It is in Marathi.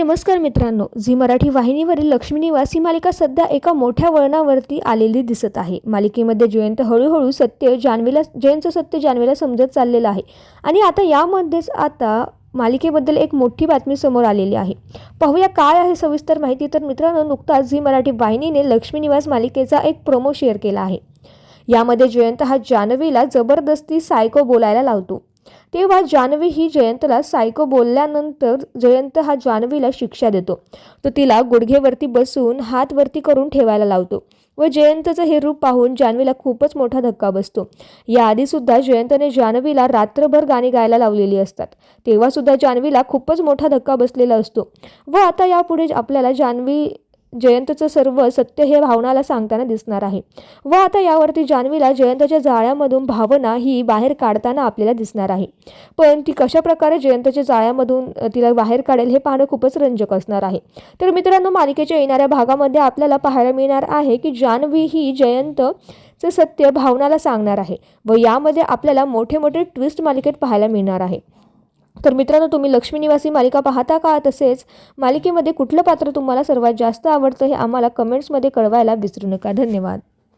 नमस्कार मित्रांनो झी मराठी वाहिनीवरील लक्ष्मी निवास ही मालिका सध्या एका मोठ्या वळणावरती आलेली दिसत आहे. मालिकेमध्ये जयंत हळूहळू सत्य जान्हवीला जयंतचं सत्य जान्हवीला समजत चाललेलं आहे. आणि आता यामध्येच आता मालिकेबद्दल एक मोठी बातमी समोर आलेली आहे. पाहूया काय आहे सविस्तर माहिती. तर मित्रांनो नुकताच झी मराठी वाहिनीने लक्ष्मी निवास मालिकेचा एक प्रोमो शेअर केला आहे. यामध्ये जयंत हा जान्हवीला जबरदस्ती सायको बोलायला लावतो. तेव्हा जान्हवी ही जयंतला सायको बोलल्यानंतर जयंत हा जान्हवीला शिक्षा देतो. तो तिला गुडघेवरती बसून हात वरती करून ठेवायला लावतो व जयंतचं हे रूप पाहून जान्हवीला खूपच मोठा धक्का बसतो. याआधीसुद्धा जयंतने जान्हवीला रात्रभर गाणी गायला लावलेली असतात. तेव्हासुद्धा जान्हवीला खूपच मोठा धक्का बसलेला असतो. व आता यापुढे आपल्याला जान्हवी जयंतचं सर्व सत्य हे भावनाला सांगताना दिसणार आहे. व आता यावरती जान्हवीला जयंतच्या जाळ्यामधून भावना ही बाहेर काढताना आपल्याला दिसणार आहे. पण ती कशा प्रकारे जयंतच्या जाळ्यामधून तिला बाहेर काढेल हे पाहणं खूपच रंजक असणार आहे. तर मित्रांनो मालिकेच्या येणाऱ्या भागामध्ये आपल्याला पाहायला मिळणार आहे की जान्हवी ही जयंतचं सत्य भावनाला सांगणार आहे. व यामध्ये आपल्याला मोठे मोठे ट्विस्ट मालिकेत पाहायला मिळणार आहे. तर मित्रांनो तुम्ही लक्ष्मी निवासी मालिका पाहता का? तसेच मालिकेमध्ये कुठलं पात्र तुम्हाला सर्वात जास्त आवडतं हे आम्हाला कमेंट्समध्ये कळवायला विसरू नका. धन्यवाद.